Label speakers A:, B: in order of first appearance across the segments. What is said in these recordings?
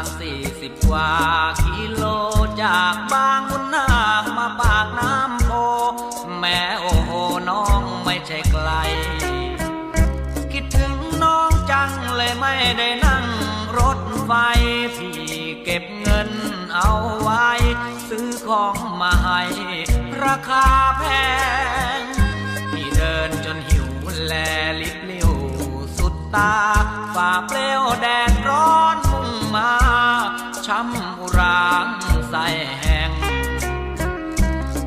A: ั้งสี่สิบกว่ากิโลจากบางขุนนาคมาปากน้ำโพแม่โอ้โหน้องไม่ใช่ไกล คิดถึงน้องจังเลยไม่ได้นั่งรถไฟพี่เก็บเงินเอาไว้ ซื้อของมาให้ราคาแพง พี่เดินจนหิวแลลิบเลี้ยวสุดตาฝ่าเปลวแดดร้อนมุ่งมา ช้ำอุรางใส่แหง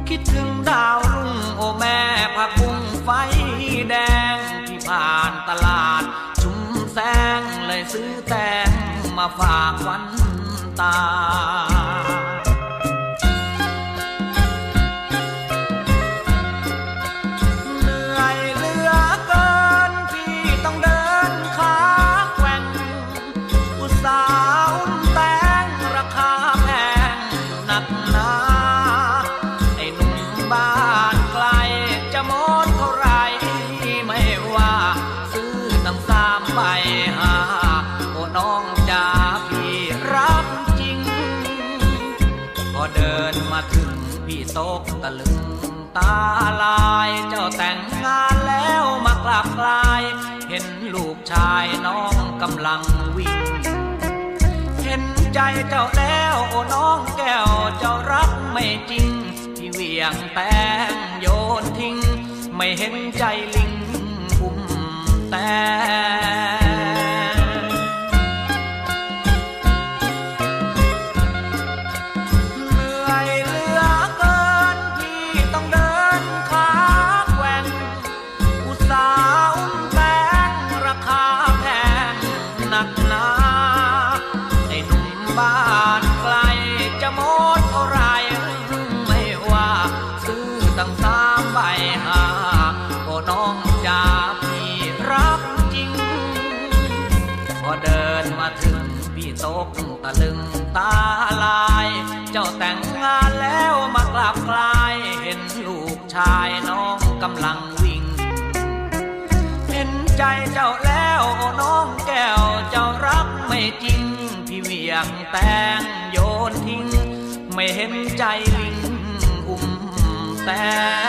A: คิดถึงดาวรุ่งโอแม่ผักบุ้งไฟแดงที่ผ่านตลาด ชุมแสงเลยซื้อแตงมาฝากวันตา พี่โตกตะลึงตาลาย เจ้าแต่งงานแล้วมากลับกลาย เห็นลูกชายน้องกำลังวิ่ง เห็นใจเจ้าแล้วโอ้น้องแก้วเจ้ารักไม่จริงที่เวียงแป้งโยนทิ้ง ไม่เห็นใจลิงบุ่มแต่ บ้านไกลจะหมดเท่าไรไม่ว่า ซื้อตั้งสามใบหาโอ้น้องจาพี่รักจริง พอเดินมาถึงพี่ตกตะลึงตาลาย เจ้าแต่งงานแล้วมากลับกลายเห็นลูกชายน้องกำลังวิ่ง เห็นใจเจ้าแล้วน้องแก้วเจ้ารักไม่จริง ที่เหวียงแตงโยนทิ้ง ไม่เห็นใจลิงอุ้มแตง